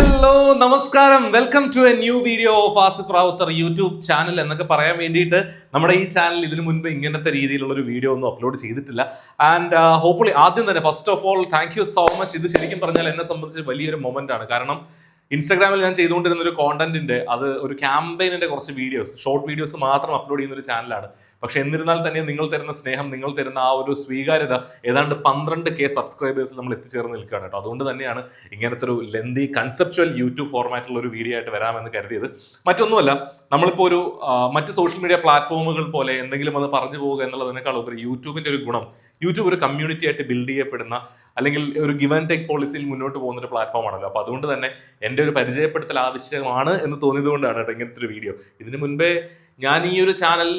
Hello നമസ്കാരം. Welcome to a new video of Asif Ravuthar YouTube channel എന്നൊക്കെ പറയാൻ വേണ്ടിയിട്ട് നമ്മുടെ ഈ ചാനൽ ഇതിനു മുൻപ് ഇങ്ങനത്തെ രീതിയിലുള്ള ഒരു വീഡിയോ ഒന്നും അപ്ലോഡ് ചെയ്തിട്ടില്ല. ആൻഡ് ഹോപ്പ്ഫുള്ളി ആദ്യം തന്നെ first of all thank you so much ഇത് ശരിക്കും പറഞ്ഞാൽ എന്നെ സംബന്ധിച്ച് വലിയൊരു മൊമെന്റ് ആണ്. കാരണം ഇൻസ്റ്റാഗ്രാമിൽ ഞാൻ ചെയ്തുകൊണ്ടിരുന്ന ഒരു കോണ്ടന്റിന്റെ അത് ഒരു ക്യാമ്പയിനിന്റെ കുറച്ച് വീഡിയോസ് ഷോർട്ട് വീഡിയോസ് മാത്രം അപ്ലോഡ് ചെയ്യുന്ന ഒരു ചാനലാണ് പക്ഷെ എന്നിരുന്നാൽ തന്നെ നിങ്ങൾ തരുന്ന സ്നേഹം നിങ്ങൾ തരുന്ന ആ ഒരു സ്വീകാര്യത ഏതാണ്ട് പന്ത്രണ്ട് കെ സബ്സ്ക്രൈബേഴ്സ് നമ്മൾ എത്തിച്ചേർന്ന് നിൽക്കുകയാണ് കേട്ടോ. അതുകൊണ്ട് തന്നെയാണ് ഇങ്ങനത്തെ ഒരു ലെന്തി കൺസെപ്ച്വൽ യൂട്യൂബ് ഫോർമാറ്റുള്ള ഒരു വീഡിയോ ആയിട്ട് വരാമെന്ന് കരുതിയത്. മറ്റൊന്നുമല്ല നമ്മളിപ്പോൾ ഒരു മറ്റ് സോഷ്യൽ മീഡിയ പ്ലാറ്റ്ഫോമുകൾ പോലെ എന്തെങ്കിലും അത് പറഞ്ഞു പോവുക എന്നുള്ളതിനേക്കാൾ ഉപരി യൂട്യൂബിന്റെ ഒരു ഗുണം. യൂട്യൂബ് ഒരു കമ്മ്യൂണിറ്റി ആയിട്ട് ബിൽഡ് ചെയ്യപ്പെടുന്ന അല്ലെങ്കിൽ ഒരു ഗിവ് ആൻഡ് ടേക്ക് പോളിസിയിൽ മുന്നോട്ട് പോകുന്ന ഒരു പ്ലാറ്റ്ഫോം ആണല്ലോ. അപ്പോൾ അതുകൊണ്ട് തന്നെ എന്റെ ഒരു പരിചയപ്പെടുത്തൽ ആവശ്യമാണ് എന്ന് തോന്നിയത് കൊണ്ടാണ് കേട്ടോ ഇങ്ങനത്തെ ഒരു വീഡിയോ ഇതിനു മുൻപേ ഞാൻ ഈ ഒരു ചാനൽ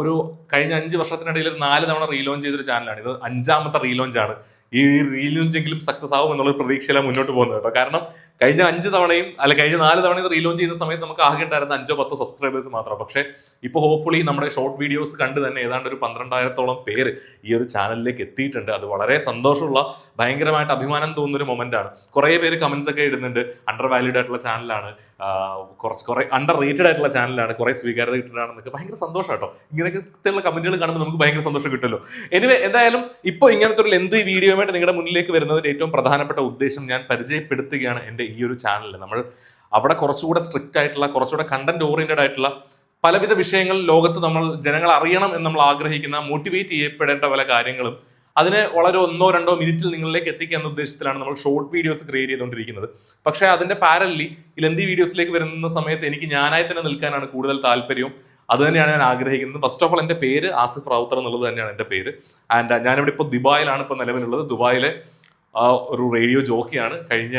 ഒരു കഴിഞ്ഞ അഞ്ച് വർഷത്തിനിടയിൽ നാല് തവണ റീലോഞ്ച് ചെയ്തൊരു ചാനലാണ് ഇത് അഞ്ചാമത്തെ റീലോഞ്ച് ആണ്. ഈ റീലോഞ്ച് എങ്കിലും സക്സസ് ആവും എന്നുള്ള പ്രതീക്ഷയിലാണ് മുന്നോട്ട് പോകുന്നത് കേട്ടോ. കാരണം കഴിഞ്ഞ അഞ്ച് തവണയും അല്ല കഴിഞ്ഞ നാല് തവണയും റീലോഞ്ച് ചെയ്യുന്ന സമയത്ത് നമുക്ക് ആകെ ഉണ്ടായിരുന്ന അഞ്ചോ പത്തോ സബ്സ്ക്രൈബേഴ്സ് മാത്രം. പക്ഷേ ഇപ്പോൾ ഹോപ്പ്ഫുള്ളി നമ്മുടെ ഷോർട്ട് വീഡിയോസ് കണ്ട് തന്നെ ഏതാണ്ട് ഒരു പന്ത്രണ്ടായിരത്തോളം പേര് ഈ ഒരു ചാനലിലേക്ക് എത്തിയിട്ടുണ്ട്. അത് വളരെ സന്തോഷമുള്ള ഭയങ്കരമായിട്ട് അഭിമാനം തോന്നുന്ന ഒരു മൊമെന്റ് ആണ്. കുറേ പേര് കമന്റ്സ് ഒക്കെ ഇടുന്നുണ്ട്. അണ്ടർ വാല്യൂഡ് ആയിട്ടുള്ള ചാനലാണ് കുറച്ച് കുറെ അണ്ടർ റേറ്റഡ് ആയിട്ടുള്ള ചാനലാണ് കുറെ സ്വീകാര്യത കിട്ടുന്നതാണെന്നൊക്കെ ഭയങ്കര സന്തോഷം കേട്ടോ. ഇങ്ങനെയൊക്കെയുള്ള കമന്റുകൾ കാണുമ്പോൾ നമുക്ക് ഭയങ്കര സന്തോഷം കിട്ടുമല്ലോ. എനിവേ എന്തായാലും ഇപ്പോൾ ഇങ്ങനത്തെ ഒരു ലെന്ത് വീഡിയോയുമായിട്ട് നിങ്ങളുടെ മുന്നിലേക്ക് വരുന്നതിന്റെ ഏറ്റവും പ്രധാനപ്പെട്ട ഉദ്ദേശം ഞാൻ പരിചയപ്പെടുത്തുകയാണ് എന്റെ ഈ ഒരു ചാനലിൽ നമ്മൾ അവിടെ കുറച്ചുകൂടെ സ്ട്രിക്റ്റ് ആയിട്ടുള്ള കുറച്ചുകൂടെ കണ്ടന്റ് ഓറിയന്റഡ് ആയിട്ടുള്ള പലവിധ വിഷയങ്ങൾ ലോകത്ത് നമ്മൾ ജനങ്ങൾ അറിയണം എന്ന് നമ്മൾ ആഗ്രഹിക്കുന്ന മോട്ടിവേറ്റ് ചെയ്യപ്പെടേണ്ട പല കാര്യങ്ങളും അതിനെ വളരെ ഒന്നോ രണ്ടോ മിനിറ്റിൽ നിങ്ങളിലേക്ക് എത്തിക്കുക എന്ന ഉദ്ദേശത്തിലാണ് നമ്മൾ ഷോർട്ട് വീഡിയോസ് ക്രിയേറ്റ് ചെയ്തുകൊണ്ടിരിക്കുന്നത്. പക്ഷേ അതിന്റെ പാരലി ഇലന്തി ലെന്തി വീഡിയോസിലേക്ക് വരുന്ന സമയത്ത് എനിക്ക് ഞാനായി തന്നെ നിൽക്കാനാണ് കൂടുതൽ താല്പര്യവും. അത് തന്നെയാണ് ഞാൻ ആഗ്രഹിക്കുന്നത്. ഫസ്റ്റ് ഓഫ് ഓൾ എന്റെ പേര് ആസിഫ് റാവുത്തർ എന്നുള്ളത് തന്നെയാണ് എന്റെ പേര്. ആൻഡ് ഞാനിവിടെ ഇപ്പോൾ ദുബായിലാണ് ഇപ്പോൾ നിലവിലുള്ളത്. ദുബായിലെ ആ, ഒരു റേഡിയോ ജോക്കിയാണ് കഴിഞ്ഞ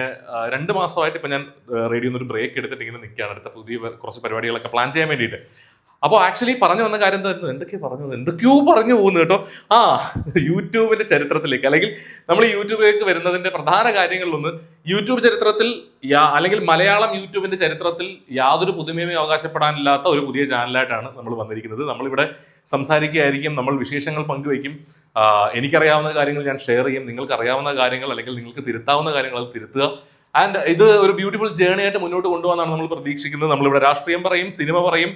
രണ്ട് മാസമായിട്ട് ഇപ്പം ഞാൻ റേഡിയോ ഒരു ബ്രേക്ക് എടുത്തിട്ട് ഇങ്ങനെ നിൽക്കുകയാണ്. അടുത്ത പുതിയ കുറച്ച് പരിപാടികളൊക്കെ പ്ലാൻ ചെയ്യാൻ വേണ്ടിയിട്ട്. അപ്പോൾ ആക്ച്വലി പറഞ്ഞു വന്ന കാര്യം എന്തായിരുന്നു? എന്തൊക്കെയോ പറഞ്ഞു? എന്തൊക്കെയോ പറഞ്ഞു പോകുന്നു കേട്ടോ. ആ യൂട്യൂബിന്റെ ചരിത്രത്തിലേക്ക് അല്ലെങ്കിൽ നമ്മൾ യൂട്യൂബിലേക്ക് വരുന്നതിന്റെ പ്രധാന കാര്യങ്ങളിലൊന്ന് യൂട്യൂബ് ചരിത്രത്തിൽ അല്ലെങ്കിൽ മലയാളം യൂട്യൂബിന്റെ ചരിത്രത്തിൽ യാതൊരു പുതുമയും അവകാശപ്പെടാനില്ലാത്ത ഒരു പുതിയ ചാനലായിട്ടാണ് നമ്മൾ വന്നിരിക്കുന്നത്. നമ്മളിവിടെ സംസാരിക്കുകയായിരിക്കും നമ്മൾ വിശേഷങ്ങൾ പങ്കുവയ്ക്കും. എനിക്കറിയാവുന്ന കാര്യങ്ങൾ ഞാൻ ഷെയർ ചെയ്യും നിങ്ങൾക്ക് അറിയാവുന്ന കാര്യങ്ങൾ അല്ലെങ്കിൽ നിങ്ങൾക്ക് തിരുത്താവുന്ന കാര്യങ്ങൾ അത് തിരുത്തുക. ആൻഡ് ഇത് ഒരു ബ്യൂട്ടിഫുൾ ജേണി ആയിട്ട് മുന്നോട്ട് കൊണ്ടുപോകാനാണ് നമ്മൾ പ്രതീക്ഷിക്കുന്നത്. നമ്മളിവിടെ രാഷ്ട്രീയം പറയും സിനിമ പറയും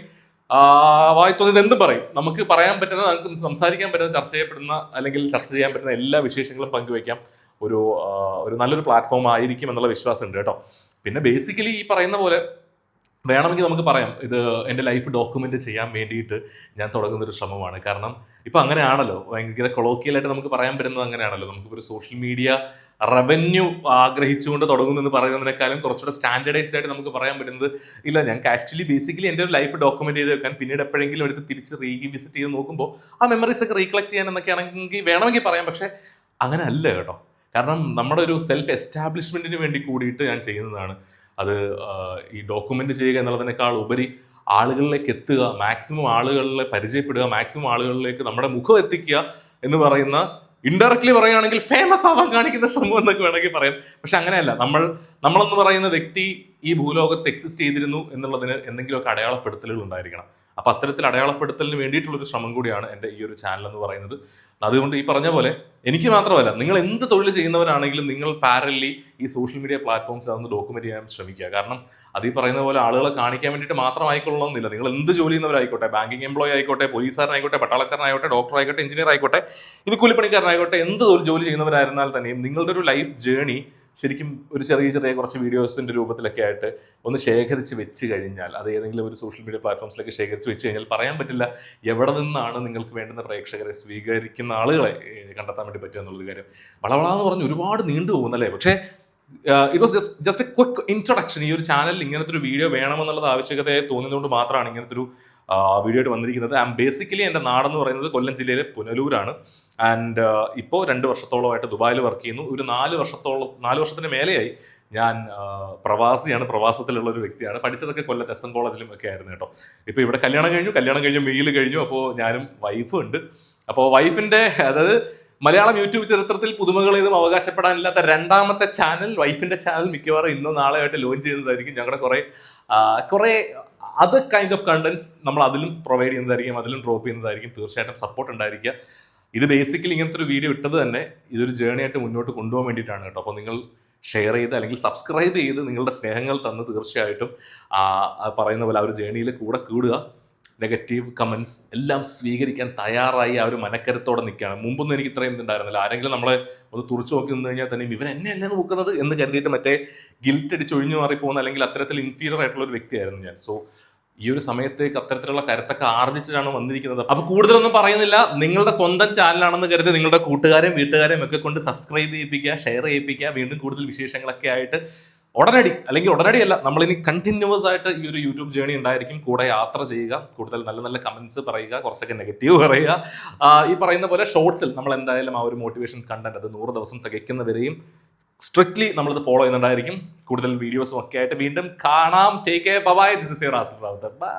വായി എന്തും പറയും. നമുക്ക് പറയാൻ പറ്റുന്ന നമുക്ക് സംസാരിക്കാൻ പറ്റുന്ന ചർച്ച ചെയ്യപ്പെടുന്ന അല്ലെങ്കിൽ ചർച്ച ചെയ്യാൻ പറ്റുന്ന എല്ലാ വിശേഷങ്ങളും പങ്കുവയ്ക്കാം ഒരു ഒരു നല്ലൊരു പ്ലാറ്റ്ഫോം ആയിരിക്കും എന്നുള്ള വിശ്വാസം ഉണ്ട് കേട്ടോ. പിന്നെ ബേസിക്കലി ഈ പറയുന്ന പോലെ വേണമെങ്കിൽ നമുക്ക് പറയാം. ഇത് എന്റെ ലൈഫ് ഡോക്യുമെന്റ് ചെയ്യാൻ വേണ്ടിയിട്ട് ഞാൻ തുടങ്ങുന്ന ഒരു ശ്രമമാണ്. കാരണം ഇപ്പൊ അങ്ങനെയാണല്ലോ. ഭയങ്കര കൊളോക്കിയലായിട്ട് നമുക്ക് പറയാൻ പറ്റുന്നത് അങ്ങനെയാണല്ലോ. നമുക്കിപ്പോൾ ഒരു സോഷ്യൽ മീഡിയ റവന്യൂ ആഗ്രഹിച്ചുകൊണ്ട് തുടങ്ങുന്നെന്ന് പറയുന്നതിനേക്കാളും കുറച്ചുകൂടെ സ്റ്റാൻഡേർഡൈസ്ഡ് ആയിട്ട് നമുക്ക് പറയാൻ പറ്റുന്നത് ഇല്ല ഞാൻ ആക്ച്വലി ബേസിക്കലി എന്റെ ഒരു ലൈഫ് ഡോക്യുമെന്റ് ചെയ്ത് വെക്കാൻ പിന്നീട് എപ്പോഴെങ്കിലും എടുത്ത് തിരിച്ച് റീവിസിറ്റ് ചെയ്ത് നോക്കുമ്പോൾ ആ മെമ്മറീസ് ഒക്കെ റീകളക്ട് ചെയ്യാൻ എന്നൊക്കെ ആണെങ്കിൽ വേണമെങ്കിൽ പറയാം. പക്ഷേ അങ്ങനെ അല്ല കേട്ടോ. കാരണം നമ്മുടെ ഒരു സെൽഫ് എസ്റ്റാബ്ലിഷ്മെന്റിന് വേണ്ടി കൂടിയിട്ട് ഞാൻ ചെയ്യുന്നതാണ്. അത് ഈ ഡോക്യുമെന്റ് ചെയ്യുക എന്നുള്ളതിനേക്കാൾ ഉപരി ആളുകളിലേക്ക് എത്തുക മാക്സിമം ആളുകളിലെ പരിചയപ്പെടുക മാക്സിമം ആളുകളിലേക്ക് നമ്മുടെ മുഖം എത്തിക്കുക എന്ന് പറയുന്ന ഇൻഡയറക്ട്ലി പറയുകയാണെങ്കിൽ ഫേമസ് ആവാൻ കാണിക്കുന്ന സംഭവം എന്നൊക്കെ വേണമെങ്കിൽ പറയാം. പക്ഷെ അങ്ങനെയല്ല. നമ്മൾ നമ്മളെന്ന് പറയുന്ന വ്യക്തി ഈ ഭൂലോകത്ത് എക്സിസ്റ്റ് ചെയ്തിരുന്നു എന്നുള്ളതിന് എന്തെങ്കിലുമൊക്കെ അടയാളപ്പെടുത്തലുകൾ ഉണ്ടായിരിക്കണം. അപ്പൊ അത്തരത്തിൽ അടയാളപ്പെടുത്തലിന് വേണ്ടിയിട്ടുള്ള ഒരു ശ്രമം കൂടിയാണ് എന്റെ ഈ ഒരു ചാനൽ എന്ന് പറയുന്നത്. അതുകൊണ്ട് ഈ പറഞ്ഞ പോലെ എനിക്ക് മാത്രമല്ല നിങ്ങൾ എന്ത് തൊഴിൽ ചെയ്യുന്നവരാണെങ്കിലും നിങ്ങൾ പാരലി ഈ സോഷ്യൽ മീഡിയ പ്ലാറ്റ്ഫോംസ് അതൊന്ന് ഡോക്യുമെന്റ് ചെയ്യാൻ ശ്രമിക്കുക. കാരണം അത് ഈ പറയുന്ന പോലെ ആളുകളെ കാണിക്കാൻ വേണ്ടിയിട്ട് മാത്രമായിക്കൊള്ളണമെന്നില്ല നിങ്ങൾ എന്ത് ജോലി ചെയ്യുന്നവരായിക്കോട്ടെ ബാങ്കിങ് എംപ്ലോയി ആയിക്കോട്ടെ പോലീസുകാരനായിക്കോട്ടെ പട്ടാളക്കാരനായിക്കോട്ടെ ഡോക്ടർ ആയിക്കോട്ടെ എഞ്ചിനീയർ ആയിക്കോട്ടെ ഇനി കൂലിപ്പണിക്കാരനായിക്കോട്ടെ എന്ത് ജോലി ചെയ്യുന്നവരായിരുന്നാൽ തന്നെയും നിങ്ങളുടെ ഒരു ലൈഫ് ജേണി ശരിക്കും ഒരു ചെറിയ ചെറിയ കുറച്ച് വീഡിയോസിന്റെ രൂപത്തിലൊക്കെ ആയിട്ട് ഒന്ന് ശേഖരിച്ച് വെച്ച് കഴിഞ്ഞാൽ അത് ഏതെങ്കിലും ഒരു സോഷ്യൽ മീഡിയ പ്ലാറ്റ്ഫോംസിലൊക്കെ ശേഖരിച്ച് വെച്ച് കഴിഞ്ഞാൽ പറയാൻ പറ്റില്ല എവിടെ നിന്നാണ് നിങ്ങൾക്ക് വേണ്ടുന്ന പ്രേക്ഷകരെ സ്വീകരിക്കുന്ന ആളുകളെ കണ്ടെത്താൻ വേണ്ടി പറ്റുക എന്നുള്ളൊരു കാര്യം. വളവളാന്ന് പറഞ്ഞ് ഒരുപാട് നീണ്ടു പോകുന്നല്ലേ? പക്ഷേ it was just just a quick introduction ഈ ഒരു ചാനലിൽ ഇങ്ങനത്തെ ഒരു വീഡിയോ വേണമെന്നുള്ളത് ആവശ്യകതയെ തോന്നുന്നതുകൊണ്ട് മാത്രമാണ് ഇങ്ങനത്തെ ഒരു വീഡിയോ ആയിട്ട് വന്നിരിക്കുന്നത്. ആം ബേസിക്കലി എന്റെ നാടെന്ന് പറയുന്നത് കൊല്ലം ജില്ലയിലെ പുനലൂരാണ്. ആൻഡ് ഇപ്പോൾ രണ്ട് വർഷത്തോളമായിട്ട് ദുബായിൽ വർക്ക് ചെയ്യുന്നു. ഒരു നാല് വർഷത്തോളം നാല് വർഷത്തിന് മേലെയായി ഞാൻ പ്രവാസിയാണ്. പ്രവാസത്തിലുള്ള ഒരു വ്യക്തിയാണ്. പഠിച്ചതൊക്കെ കൊല്ലത്ത് എസ് എൻ കോളേജിലും ഒക്കെ ആയിരുന്നു കേട്ടോ. ഇപ്പോൾ ഇവിടെ കല്യാണം കഴിഞ്ഞു. കല്യാണം കഴിഞ്ഞു മെയിൽ കഴിഞ്ഞു. അപ്പോൾ ഞാനും വൈഫും ഉണ്ട്. അപ്പോൾ വൈഫിന്റെ അതായത് മലയാളം യൂട്യൂബ് ചരിത്രത്തിൽ പുതുമകളേതും അവകാശപ്പെടാനില്ലാത്ത രണ്ടാമത്തെ ചാനൽ വൈഫിന്റെ ചാനൽ മിക്കവാറും ഇന്നോ നാളെ ആയിട്ട് ലോഞ്ച് ചെയ്യുന്നതായിരിക്കും. ഞങ്ങളുടെ കുറെ കുറെ അത് കൈൻഡ് ഓഫ് കണ്ടന്റ്സ് നമ്മൾ അതിലും പ്രൊവൈഡ് ചെയ്യുന്നതായിരിക്കും അതിലും ഡ്രോപ്പ് ചെയ്യുന്നതായിരിക്കും. തീർച്ചയായിട്ടും സപ്പോർട്ട് ഉണ്ടായിരിക്കുക. ഇത് ബേസിക്കലി ഇങ്ങനത്തെ ഒരു വീഡിയോ ഇട്ടത് തന്നെ ഇതൊരു ജേണി ആയിട്ട് മുന്നോട്ട് കൊണ്ടുപോകാൻ വേണ്ടിയിട്ടാണ് കേട്ടോ. അപ്പോൾ നിങ്ങൾ ഷെയർ ചെയ്ത് അല്ലെങ്കിൽ സബ്സ്ക്രൈബ് ചെയ്ത് നിങ്ങളുടെ സ്നേഹങ്ങൾ തന്ന് തീർച്ചയായിട്ടും പറയുന്ന പോലെ ആ ഒരു ജേണിയിൽ കൂടെ കൂടുക. നെഗറ്റീവ് കമൻസ് എല്ലാം സ്വീകരിക്കാൻ തയ്യാറായി ആ ഒരു മനക്കരുത്തോടെ നിൽക്കുകയാണ്. മുമ്പൊന്നും എനിക്ക് ഇത്രയും ഇതുണ്ടായിരുന്നില്ല ആരെങ്കിലും നമ്മളെ ഒന്ന് തുറച്ചു നോക്കി നിന്ന് കഴിഞ്ഞാൽ തന്നെ ഇവൻ എന്നെ അല്ലേ നോക്കുന്നത് എന്ന് കരുതിയിട്ട് മറ്റേ ഗിൽറ്റ് അടിച്ച് ഒഴിഞ്ഞു മാറി പോകുന്ന അല്ലെങ്കിൽ അത്തരത്തിൽ ഇൻഫീരിയർ ആയിട്ടുള്ള ഒരു വ്യക്തിയായിരുന്നു ഞാൻ. സോ ഈ ഒരു സമയത്തേക്ക് അത്തരത്തിലുള്ള കരുത്തൊക്കെ ആർജിച്ചിട്ടാണ് വന്നിരിക്കുന്നത്. അപ്പൊ കൂടുതലൊന്നും പറയുന്നില്ല. നിങ്ങളുടെ സ്വന്തം ചാനലാണെന്ന് കരുതി നിങ്ങളുടെ കൂട്ടുകാരെയും വീട്ടുകാരെയും ഒക്കെ കൊണ്ട് സബ്സ്ക്രൈബ് ചെയ്യിപ്പിക്കുക ഷെയർ ചെയ്യിപ്പിക്കുക. വീണ്ടും കൂടുതൽ വിശേഷങ്ങളൊക്കെ ആയിട്ട് ഉടനടി അല്ലെങ്കിൽ ഉടനടി അല്ല നമ്മൾ ഇനി കണ്ടിന്യൂസ് ആയിട്ട് ഈ ഒരു യൂട്യൂബ് ജേണി ഉണ്ടായിരിക്കും. കൂടെ യാത്ര ചെയ്യുക കൂടുതൽ നല്ല നല്ല കമന്റ്സ് പറയുക കുറച്ചൊക്കെ നെഗറ്റീവ് പറയുക. ഈ പറയുന്ന പോലെ ഷോർട്സിൽ നമ്മൾ എന്തായാലും ആ ഒരു മോട്ടിവേഷൻ കണ്ടന്റ് അത് നൂറ് ദിവസം തികയ്ക്കുന്നവരെയും സ്ട്രിക്ട്ലി നമ്മളിത് ഫോളോ ചെയ്യുന്നുണ്ടായിരിക്കും. കൂടുതൽ വീഡിയോസും ഒക്കെ ആയിട്ട് വീണ്ടും കാണാം. Take care bye this is your Asif Ravuthar bye